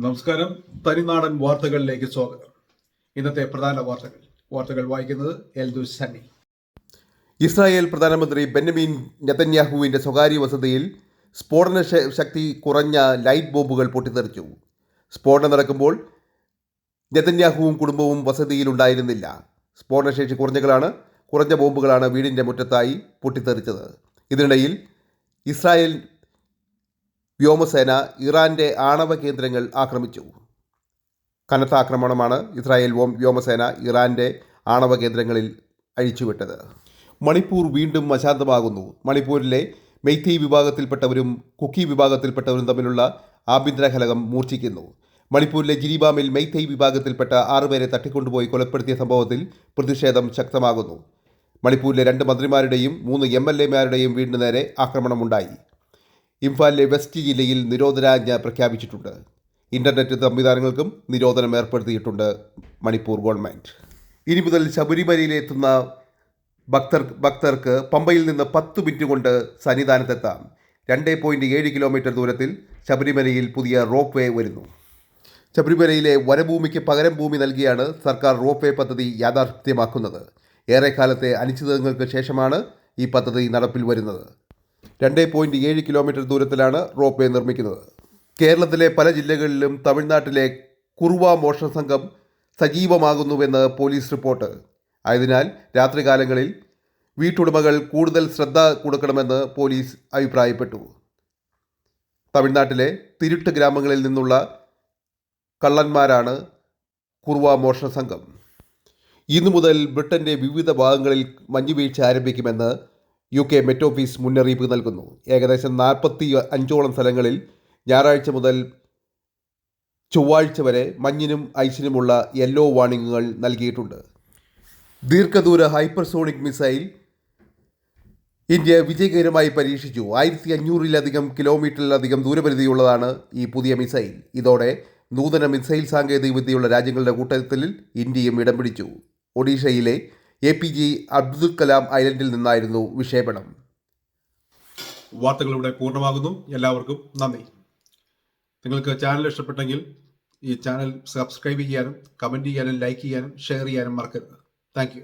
നമസ്കാരം. തനിനാടൻ വാർത്തകളിലേക്ക് സ്വാഗതം. ഇന്നത്തെ പ്രധാന വാർത്തകൾ. വാർത്തകൾ വായിക്കുന്നത് എൽദു സണ്ണി. ഇസ്രായേൽ പ്രധാനമന്ത്രി ബെന്നമിൻ നെതന്യാഹുവിന്റെ സ്വകാര്യ വസതിയിൽ സ്ഫോടന ശക്തി കുറഞ്ഞ ലൈറ്റ് ബോംബുകൾ പൊട്ടിത്തെറിച്ചു. സ്ഫോടനം നടക്കുമ്പോൾ നെതന്യാഹുവും കുടുംബവും വസതിയിലുണ്ടായിരുന്നില്ല സ്ഫോടനശേഷി കുറഞ്ഞകളാണ് കുറഞ്ഞ ബോംബുകളാണ് വീടിന്റെ മുറ്റത്തായി പൊട്ടിത്തെറിച്ചത്. ഇതിനിടയിൽ ഇസ്രായേൽ വ്യോമസേന ഇറാന്റെ ആണവ കേന്ദ്രങ്ങൾ ആക്രമിച്ചു. കനത്ത ആക്രമണമാണ് ഇസ്രായേൽ വ്യോം- വ്യോമസേന ഇറാന്റെ ആണവ കേന്ദ്രങ്ങളിൽ അഴിച്ചുവിട്ടത്. മണിപ്പൂർ വീണ്ടും അശാന്തമാകുന്നു മണിപ്പൂരിലെ മെയ്ത്തി വിഭാഗത്തിൽപ്പെട്ടവരും കുക്കി വിഭാഗത്തിൽപ്പെട്ടവരും തമ്മിലുള്ള ആഭ്യന്തര കലകം മൂർച്ഛിക്കുന്നു. മണിപ്പൂരിലെ ജിരിബാമിൽ മെയ്തൈ വിഭാഗത്തിൽപ്പെട്ട ആറുപേരെ തട്ടിക്കൊണ്ടുപോയി കൊലപ്പെടുത്തിയ സംഭവത്തിൽ പ്രതിഷേധം ശക്തമാകുന്നു. മണിപ്പൂരിലെ രണ്ട് മന്ത്രിമാരുടെയും മൂന്ന് എം എൽ എമാരുടെയും വീടിന് നേരെ ആക്രമണമുണ്ടായി. ഇംഫാലിലെ വെസ്റ്റ് ജില്ലയിൽ നിരോധനാജ്ഞ പ്രഖ്യാപിച്ചിട്ടുണ്ട്. ഇന്റർനെറ്റ് സംവിധാനങ്ങൾക്കും നിരോധനം ഏർപ്പെടുത്തിയിട്ടുണ്ട് മണിപ്പൂർ ഗവൺമെന്റ് ഇനി മുതൽ ശബരിമലയിലെത്തുന്ന ഭക്തർ ഭക്തർക്ക് പമ്പയിൽ നിന്ന് പത്ത് മിനിറ്റ് കൊണ്ട് സന്നിധാനത്തെത്താം. രണ്ട് പോയിന്റ് ഏഴ് കിലോമീറ്റർ ദൂരത്തിൽ ശബരിമലയിൽ പുതിയ റോപ്പ് വേ വരുന്നു. ശബരിമലയിലെ വനഭൂമിക്ക് പകരം ഭൂമി നൽകിയാണ് സർക്കാർ റോപ്പ് വേ പദ്ധതി യാഥാർത്ഥ്യമാക്കുന്നത്. ഏറെക്കാലത്തെ അനിശ്ചിതങ്ങൾക്ക് ശേഷമാണ് ഈ പദ്ധതി നടപ്പിൽ വരുന്നത്. രണ്ട് പോയിന്റ് ഏഴ് കിലോമീറ്റർ ദൂരത്തിലാണ് റോപ്പ് വേ നിർമ്മിക്കുന്നത്. കേരളത്തിലെ പല ജില്ലകളിലും തമിഴ്നാട്ടിലെ കുറുവ മോഷണ സംഘം സജീവമാകുന്നുവെന്ന് പോലീസ് റിപ്പോർട്ട്. ആയതിനാൽ രാത്രികാലങ്ങളിൽ വീട്ടുടമകൾ കൂടുതൽ ശ്രദ്ധ കൊടുക്കണമെന്ന് പോലീസ് അഭിപ്രായപ്പെട്ടു. തമിഴ്നാട്ടിലെ തിരുട്ട് ഗ്രാമങ്ങളിൽ നിന്നുള്ള കള്ളന്മാരാണ് കുറുവ മോഷണ സംഘം. ഇന്നു മുതൽ ബ്രിട്ടന്റെ വിവിധ ഭാഗങ്ങളിൽ മഞ്ഞുവീഴ്ച ആരംഭിക്കുമെന്ന് യു കെ മെറ്റ് ഓഫീസ് മുന്നറിയിപ്പ് നൽകുന്നു. ഏകദേശം നാൽപ്പത്തി അഞ്ചോളം സ്ഥലങ്ങളിൽ ഞായറാഴ്ച മുതൽ ചൊവ്വാഴ്ച വരെ മഞ്ഞിനും ഐസിനുമുള്ള യെല്ലോ വാർണിംഗുകൾ നൽകിയിട്ടുണ്ട്. ദീർഘദൂര ഹൈപ്പർസോണിക് മിസൈൽ ഇന്ത്യ വിജയകരമായി പരീക്ഷിച്ചു. ആയിരത്തി അഞ്ഞൂറിലധികം കിലോമീറ്ററിലധികം ദൂരപരിധിയുള്ളതാണ് ഈ പുതിയ മിസൈൽ. ഇതോടെ നൂതന മിസൈൽ സാങ്കേതികവിദ്യയുള്ള രാജ്യങ്ങളുടെ കൂട്ടത്തിൽ ഇന്ത്യയും ഇടം പിടിച്ചു. ഒഡീഷയിലെ A P J Abdul Kalam ഐലൻഡിൽ നിന്നായിരുന്നു വിക്ഷേപണം. വാർത്തകൾ ഇവിടെ പൂർണമാകുന്നു. എല്ലാവർക്കും നന്ദി. നിങ്ങൾക്ക് ചാനൽ ഇഷ്ടപ്പെട്ടെങ്കിൽ ഈ ചാനൽ സബ്സ്ക്രൈബ് ചെയ്യാനും കമന്റ് ചെയ്യാനും ലൈക്ക് ചെയ്യാനും ഷെയർ ചെയ്യാനും മറക്കരുത്. താങ്ക്